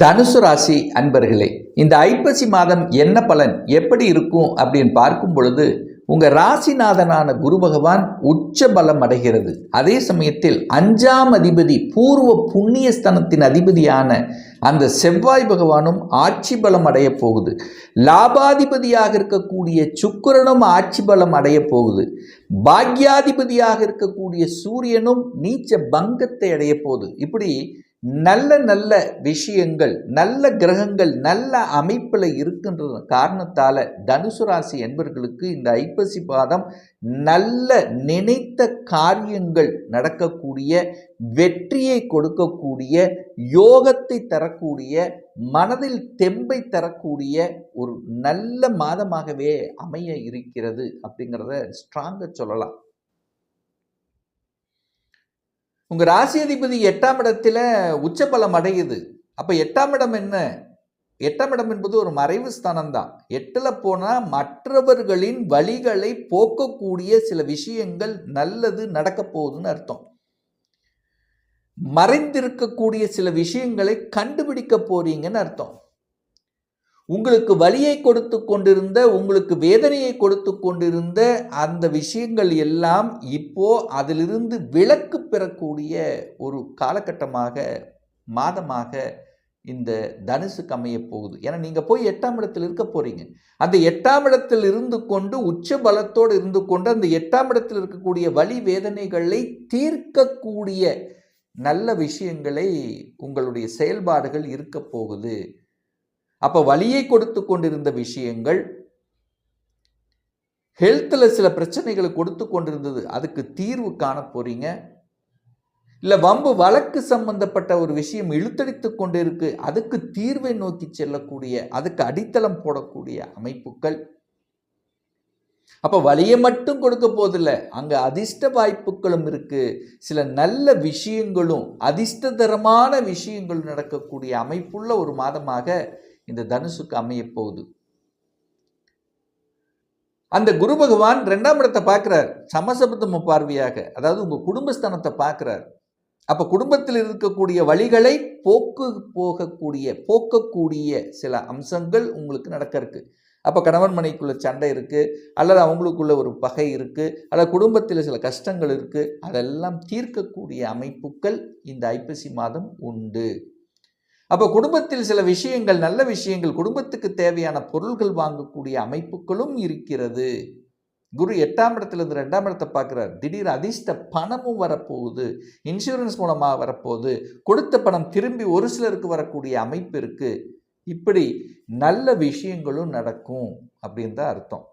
தனுசு ராசி அன்பர்களே இந்த ஐப்பசி மாதம் என்ன பலன் எப்படி இருக்கும் அப்படின்னு பார்க்கும் பொழுது உங்கள் ராசிநாதனான குரு பகவான் உச்ச பலம் அடைகிறது. அதே சமயத்தில் அஞ்சாம் அதிபதி பூர்வ புண்ணியஸ்தனத்தின் அதிபதியான அந்த செவ்வாய் பகவானும் ஆட்சி பலம் அடைய போகுது. லாபாதிபதியாக இருக்கக்கூடிய சுக்கிரனும் ஆட்சி பலம் அடைய போகுது. பாக்யாதிபதியாக இருக்கக்கூடிய சூரியனும் நீச்ச பங்கத்தை அடைய போகுது. இப்படி நல்ல நல்ல விஷயங்கள் நல்ல கிரகங்கள் நல்ல அமைப்பில் இருக்கின்ற காரணத்தால் தனுசு ராசி என்பர்களுக்கு இந்த ஐப்பசி பாதம் நல்ல நினைத்த காரியங்கள் நடக்கக்கூடிய வெற்றியை கொடுக்கக்கூடிய யோகத்தை தரக்கூடிய மனதில் தெம்பை தரக்கூடிய ஒரு நல்ல மாதமாகவே அமைய இருக்கிறது அப்படிங்கிறத ஸ்ட்ராங்காக சொல்லலாம். உங்கள் ராசி அதிபதி எட்டாம் இடத்துல உச்சபலம் அடையுது. அப்போ எட்டாம் இடம் என்ன? எட்டாம் இடம் என்பது ஒரு மறைவு ஸ்தானம் தான் எட்டில் போனால் மற்றவர்களின் வழிகளை போக்கக்கூடிய சில விஷயங்கள் நல்லது நடக்க போகுதுன்னு அர்த்தம். மறைந்திருக்கக்கூடிய சில விஷயங்களை கண்டுபிடிக்க போறீங்கன்னு அர்த்தம். உங்களுக்கு வலியை கொடுத்து கொண்டிருந்த உங்களுக்கு வேதனையை கொடுத்து கொண்டிருந்த அந்த விஷயங்கள் எல்லாம் இப்போ அதிலிருந்து விலக்கு பெறக்கூடிய ஒரு காலகட்டமாக மாதமாக இந்த தனுசுக்கு அமைய போகுது. ஏன்னா நீங்கள் போய் எட்டாம் இடத்தில் இருக்க போகிறீங்க அந்த எட்டாம் இடத்தில் இருந்து கொண்டு உச்ச பலத்தோடு இருந்து கொண்டு அந்த எட்டாம் இடத்தில் இருக்கக்கூடிய வழி வேதனைகளை தீர்க்கக்கூடிய நல்ல விஷயங்களை உங்களுடைய செயல்பாடுகள் இருக்க போகுது. அப்போ வலியை கொடுத்து கொண்டிருந்த விஷயங்கள் ஹெல்த்தில் சில பிரச்சனைகளை கொடுத்து கொண்டிருந்தது. அதுக்கு தீர்வு காண போறீங்க. இல்லை வம்பு வழக்கு சம்பந்தப்பட்ட ஒரு விஷயம் இழுத்தடித்து கொண்டு இருக்கு அதுக்கு தீர்வை நோக்கி செல்லக்கூடிய அதுக்கு அடித்தளம் போடக்கூடிய அமைப்புகள். அப்போ வலியை மட்டும் கொடுக்க போதில்லை அங்கே அதிர்ஷ்ட வாய்ப்புகளும் இருக்கு. சில நல்ல விஷயங்களும் அதிர்ஷ்டதரமான விஷயங்களும் நடக்கக்கூடிய அமைப்புள்ள ஒரு மாதமாக இந்த தனுசுக்கு அமைய போகுது. அந்த குரு பகவான் ரெண்டாம் இடத்தை பார்க்கிறார். சமசபத்தம பார்வையாக அதாவது உங்க குடும்பஸ்தானத்தை பார்க்கிறார். அப்ப குடும்பத்தில் இருக்கக்கூடிய வழிகளை போக்கு போகக்கூடிய போக்கக்கூடிய சில அம்சங்கள் உங்களுக்கு நடக்க இருக்கு. அப்போ கணவன் மனைக்குள்ள சண்டை இருக்குது அல்லது அவங்களுக்குள்ள ஒரு பகை இருக்குது அல்லது குடும்பத்தில் சில கஷ்டங்கள் இருக்குது அதெல்லாம் தீர்க்கக்கூடிய அமைப்புகள் இந்த ஐப்பசி மாதம் உண்டு. அப்போ குடும்பத்தில் சில விஷயங்கள் நல்ல விஷயங்கள் குடும்பத்துக்கு தேவையான பொருள்கள் வாங்கக்கூடிய அமைப்புகளும் இருக்கிறது. குரு எட்டாம் இடத்துலேருந்து ரெண்டாம் இடத்தை பார்க்குறார். திடீர் அதிர்ஷ்ட பணமும் வரப்போகுது. இன்சூரன்ஸ் மூலமாக வரப்போகுது. கொடுத்த பணம் திரும்பி ஒரு சிலருக்கு வரக்கூடிய அமைப்பு இருக்குது இப்படி நல்ல விஷயங்களும் நடக்கும் அப்படின்னு தான் அர்த்தம்.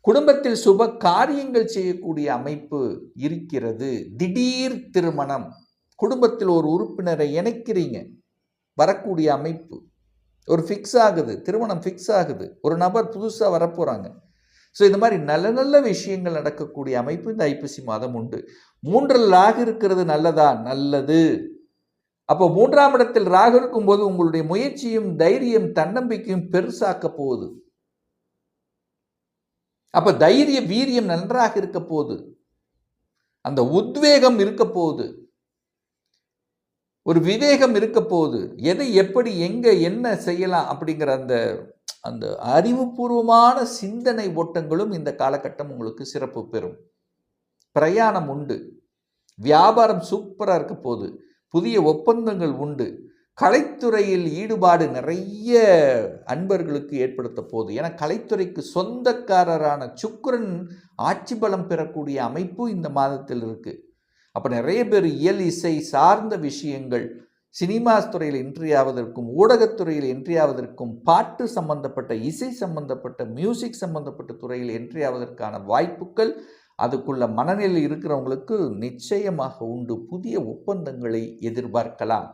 குடும்பத்தில் சுப காரியங்கள் செய்யக்கூடிய அமைப்பு இருக்கிறது. திடீர் திருமணம். குடும்பத்தில் ஒரு உறுப்பினரை இணைக்கிறீங்க. வரக்கூடிய அமைப்பு. ஒரு ஃபிக்ஸ் ஆகுது திருமணம் ஃபிக்ஸ் ஆகுது. ஒரு நபர் புதுசாக வரப்போகிறாங்க ஸோ இந்த மாதிரி நல்ல நல்ல விஷயங்கள் நடக்கக்கூடிய அமைப்பு இந்த ஐப்பசி மாதம் உண்டு. மூன்றில் ராகு இருக்கிறது நல்லதா? நல்லது. அப்போ மூன்றாம் இடத்தில் ராகு இருக்கும்போது உங்களுடைய முயற்சியும் தைரியம் தன்னம்பிக்கையும் பெருசாக்க போகுது. அப்போ தைரிய வீரியம் நன்றாக இருக்க போகுது. அந்த உத்வேகம் இருக்க போகுது. ஒரு விவேகம் இருக்க போது எதை எப்படி எங்கே என்ன செய்யலாம் அப்படிங்கிற அந்த அந்த அறிவுபூர்வமான சிந்தனை ஓட்டங்களும் இந்த காலகட்டம் உங்களுக்கு சிறப்பு பெறும். பிரயாணம் உண்டு. வியாபாரம் சூப்பராக இருக்க போகுது. புதிய ஒப்பந்தங்கள் உண்டு. கலைத்துறையில் ஈடுபாடு நிறைய அன்பர்களுக்கு ஏற்படுத்த போகுது. ஏன்னா கலைத்துறைக்கு சொந்தக்காரரான சுக்கரன் ஆட்சி பலம் பெறக்கூடிய அமைப்பு இந்த மாதத்தில் இருக்குது அப்போ நிறைய பேர் இயல் இசை சார்ந்த விஷயங்கள் சினிமாஸ் துறையில் இன்றியாவதற்கும் ஊடகத்துறையில் இன்றியாவதற்கும் பாட்டு சம்பந்தப்பட்ட இசை சம்பந்தப்பட்ட மியூசிக் சம்பந்தப்பட்ட துறையில் இன்றியாவதற்கான வாய்ப்புகள் அதுக்குள்ள மனநிலை இருக்கிறவங்களுக்கு நிச்சயமாக உண்டு. புதிய ஒப்பந்தங்களை எதிர்பார்க்கலாம்.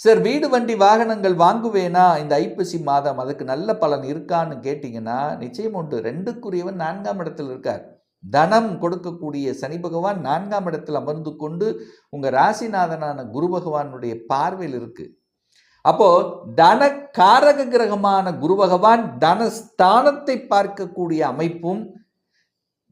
சார் வீடு வண்டி வாகனங்கள் வாங்குவேனா? இந்த ஐப்பசி மாதம் அதுக்கு நல்ல பலன் இருக்கான்னு கேட்டிங்கன்னா நிச்சயம் உண்டு. ரெண்டுக்குரியவன் நான்காம் இடத்தில் இருக்கார். தனம் கொடுக்கக்கூடிய சனி பகவான் நான்காம் இடத்தில் அமர்ந்து கொண்டு உங்கள் ராசிநாதனான குரு பகவானுடைய பார்வையில் இருக்கு. அப்போ தன காரக கிரகமான குரு பகவான் தனஸ்தானத்தை பார்க்கக்கூடிய அமைப்பும்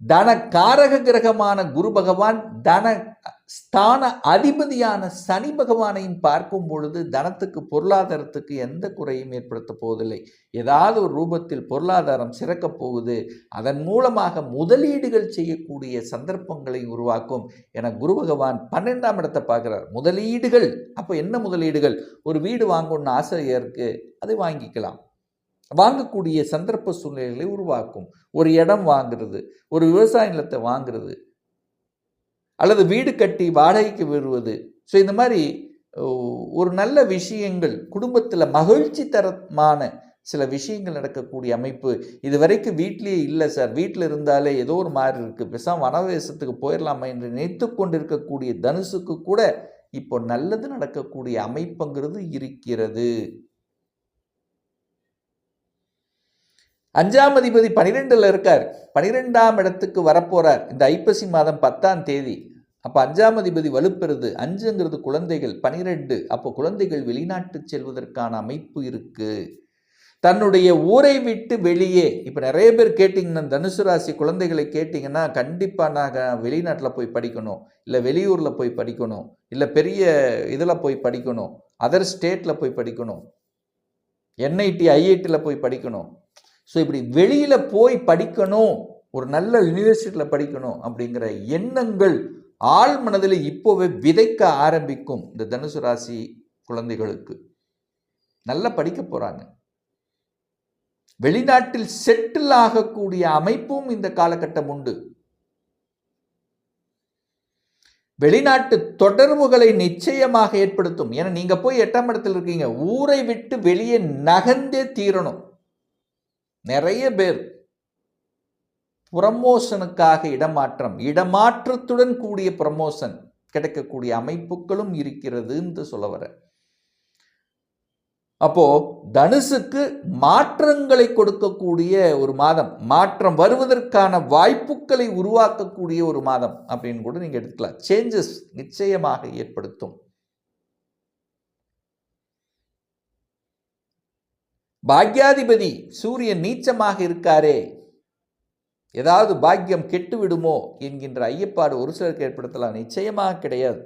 தன காரக கிரகமான குரு பகவான் தன ஸ்தான அதிபதியான சனி பகவானையும் பார்க்கும் பொழுது தனத்துக்கு பொருளாதாரத்துக்கு எந்த குறையும் ஏற்படுத்த போவதில்லை. ஏதாவது ஒரு ரூபத்தில் பொருளாதாரம் சிறக்கப் போகுது அதன் மூலமாக முதலீடுகள் செய்யக்கூடிய சந்தர்ப்பங்களை உருவாக்கும் என குரு பகவான் பன்னெண்டாம் இடத்தை பார்க்குறார். முதலீடுகள் அப்போ என்ன முதலீடுகள்? ஒரு வீடு வாங்கணும்னு ஆசை இருக்குது அதை வாங்கிக்கலாம். வாங்கக்கூடிய சந்தர்ப்ப சூழ்நிலைகளை உருவாக்கும். ஒரு இடம் வாங்குறது ஒரு விவசாய நிலத்தை வாங்குறது அல்லது வீடு கட்டி வாடகைக்கு விடுவது. ஸோ இந்த மாதிரி ஒரு நல்ல விஷயங்கள் குடும்பத்தில் மகிழ்ச்சி தரமான சில விஷயங்கள் நடக்கக்கூடிய அமைப்பு இது வரைக்கும் வீட்லேயே இல்லை சார். வீட்டில் இருந்தாலே ஏதோ ஒரு மாதிரி இருக்குது பெருசாக வனவேசத்துக்கு போயிடலாமா என்று நினைத்து கொண்டிருக்கக்கூடிய தனுசுக்கு கூட இப்போ நல்லது நடக்கக்கூடிய அமைப்புங்கிறது இருக்கிறது. அஞ்சாம் அதிபதி பனிரெண்டில் இருக்கார். பனிரெண்டாம் இடத்துக்கு வரப்போகிறார் இந்த ஐப்பசி மாதம் பத்தாம் தேதி. அப்போ அஞ்சாம் அதிபதி வலுப்பெறுது. அஞ்சுங்கிறது குழந்தைகள் பனிரெண்டு. அப்போ குழந்தைகள் வெளிநாட்டு செல்வதற்கான அமைப்பு இருக்குது தன்னுடைய ஊரை விட்டு வெளியே இப்போ நிறைய பேர் கேட்டிங்கன்னா தனுசு ராசி குழந்தைகளை கேட்டிங்கன்னா கண்டிப்பாக நாங்கள் வெளிநாட்டில் போய் படிக்கணும். இல்லை வெளியூரில் போய் படிக்கணும். இல்லை பெரிய இதில் போய் படிக்கணும். அதர் ஸ்டேட்டில் போய் படிக்கணும். என்ஐடி ஐஐடியில் போய் படிக்கணும். ஸோ இப்படி வெளியில் போய் படிக்கணும் ஒரு நல்ல யூனிவர்சிட்டியில் படிக்கணும் அப்படிங்கிற எண்ணங்கள் ஆள் மனதில் இப்போவே விதைக்க ஆரம்பிக்கும் இந்த தனுசு ராசி குழந்தைகளுக்கு. நல்லா படிக்க போகிறாங்க வெளிநாட்டில் செட்டில் ஆகக்கூடிய அமைப்பும் இந்த காலகட்டம் உண்டு. வெளிநாட்டு தொடர்புகளை நிச்சயமாக ஏற்படுத்தும். ஏன்னா நீங்கள் போய் எட்டாம் இடத்தில் இருக்கீங்க. ஊரை விட்டு வெளியே நகர்ந்தே தீரணும். நிறைய பேர் புரமோஷனுக்காக இடமாற்றம் இடமாற்றத்துடன் கூடிய ப்ரமோஷன் கிடைக்கக்கூடிய அமைப்புகளும் இருக்கிறதுன்னு சொல்ல வர. அப்போ தனுசுக்கு மாற்றங்களை கொடுக்கக்கூடிய ஒரு மாதம் மாற்றம் வருவதற்கான வாய்ப்புகளை உருவாக்கக்கூடிய ஒரு மாதம் அப்படின்னு கூட நீங்க எடுத்துக்கலாம். சேஞ்சஸ் நிச்சயமாக ஏற்படுத்தும். பாக்யாதிபதி சூரியன் நீச்சமாக இருக்காரே. ஏதாவது பாக்கியம் கெட்டு விடுமோ என்கின்ற ஐயப்பாடு ஒரு சிலருக்கு ஏற்படுத்தலாம். நிச்சயமாக கிடையாது.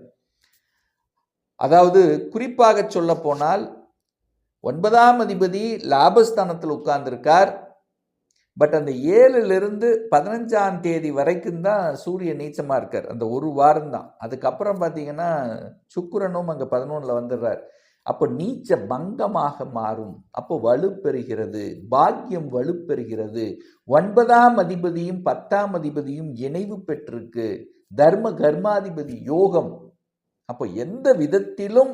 அதாவது குறிப்பாக சொல்ல போனால் ஒன்பதாம் அதிபதி லாபஸ்தானத்தில் உட்கார்ந்திருக்கார். பட் அந்த ஏழுலேருந்து பதினஞ்சாம் தேதி வரைக்கும் தான் சூரியன் நீச்சமாக இருக்கார். அந்த ஒரு வாரம் தான் அதுக்கப்புறம் பார்த்தீங்கன்னா சுக்குரனும் அங்கே பதினொன்றில் வந்துடுறார். அப்போ நீச்ச பங்கமாக மாறும். அப்போ வலுப்பெறுகிறது. பாக்கியம் வலுப்பெறுகிறது. ஒன்பதாம் அதிபதியும் பத்தாம் அதிபதியும் இணைவு பெற்றிருக்கு. தர்ம கர்மாதிபதி யோகம். அப்போ எந்த விதத்திலும்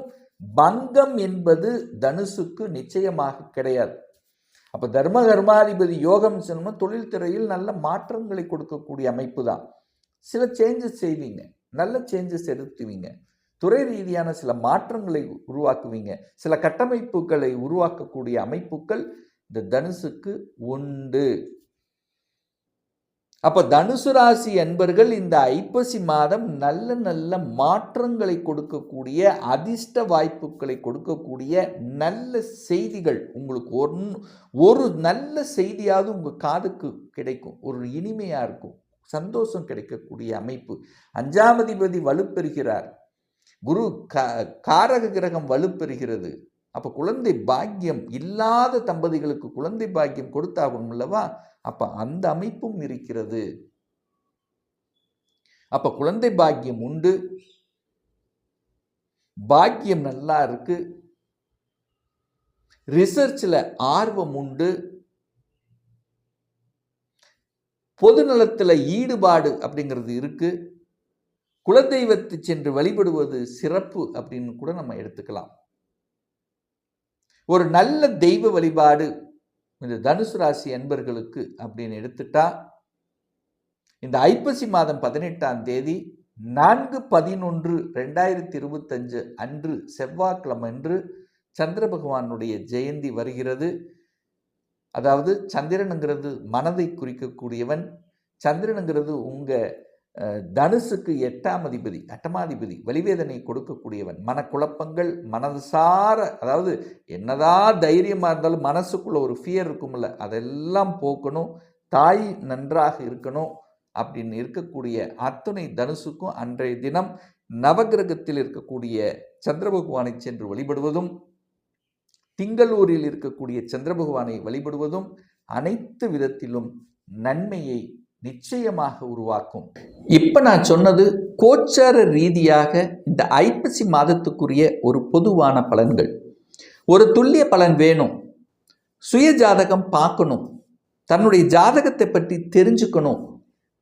பங்கம் என்பது தனுசுக்கு நிச்சயமாக கிடையாது. அப்போ தர்ம கர்மாதிபதி யோகம் சொன்னோம் தொழில்துறையில் நல்ல மாற்றங்களை கொடுக்கக்கூடிய அமைப்பு தான். சில சேஞ்சஸ் செய்வீங்க. நல்ல சேஞ்சஸ் எடுத்துவீங்க. துறை ரீதியான சில மாற்றங்களை உருவாக்குவீங்க. சில கட்டமைப்புகளை உருவாக்கக்கூடிய அமைப்புகள் இந்த தனுசுக்கு உண்டு. அப்ப தனுசு ராசி என்பர்கள் இந்த ஐப்பசி மாதம் நல்ல நல்ல மாற்றங்களை கொடுக்கக்கூடிய அதிர்ஷ்ட வாய்ப்புகளை கொடுக்கக்கூடிய நல்ல செய்திகள் உங்களுக்கு ஒரு ஒரு நல்ல செய்தியாவது உங்கள் காதுக்கு கிடைக்கும். ஒரு இனிமையாக இருக்கும். சந்தோஷம் கிடைக்கக்கூடிய அமைப்பு. அஞ்சாம் அதிபதி வலுப்பெறுகிறார். குரு க காரக கிரகம் வலுப்பெறுகிறது. அப்போ குழந்தை பாக்கியம் இல்லாத தம்பதிகளுக்கு குழந்தை பாக்கியம் கொடுத்தாகணும் அல்லவா? அப்போ அந்த அமைப்பும் இருக்கிறது. அப்போ குழந்தை பாக்கியம் உண்டு. பாக்கியம் நல்லா இருக்கு. ரிசர்ச்சில் ஆர்வம் உண்டு. பொது நலத்தில் ஈடுபாடு அப்படிங்கிறது இருக்குது குலதெய்வத்தை சென்று வழிபடுவது சிறப்பு அப்படின்னு கூட நம்ம எடுத்துக்கலாம். ஒரு நல்ல தெய்வ வழிபாடு இந்த தனுசு ராசி அன்பர்களுக்கு அப்படின்னு எடுத்துட்டா இந்த ஐப்பசி மாதம் பதினெட்டாம் தேதி நான்கு பதினொன்று ரெண்டாயிரத்தி இருபத்தஞ்சு அன்று செவ்வாய்க்கிழமன்று சந்திர பகவானுடைய ஜெயந்தி வருகிறது. அதாவது சந்திரனுங்கிறது மனதை குறிக்கக்கூடியவன் சந்திரனுங்கிறது உங்கள் தனுசுக்கு எட்டாம் அதிபதி அட்டமாதிபதி வலிவேதனை கொடுக்கக்கூடியவன். மனக்குழப்பங்கள் மனது சார அதாவது என்னதான் தைரியமாக இருந்தாலும் மனசுக்குள்ள ஒரு ஃபியர் இருக்கும்ல அதெல்லாம் போக்கணும். தாய் நன்றாக இருக்கணும் அப்படின்னு இருக்கக்கூடிய அத்துணை தனுசுக்கும் அன்றைய தினம் நவகிரகத்தில் இருக்கக்கூடிய சந்திர பகவானை சென்று வழிபடுவதும் திங்களூரில் இருக்கக்கூடிய சந்திர பகவானை வழிபடுவதும் அனைத்து விதத்திலும் நன்மையை நிச்சயமாக உருவாக்கும். இப்போ நான் சொன்னது கோச்சார ரீதியாக இந்த ஐப்பசி மாதத்துக்குரிய ஒரு பொதுவான பலன்கள். ஒரு துல்லிய பலன் வேணும். சுய ஜாதகம் பார்க்கணும். தன்னுடைய ஜாதகத்தை பற்றி தெரிஞ்சுக்கணும்.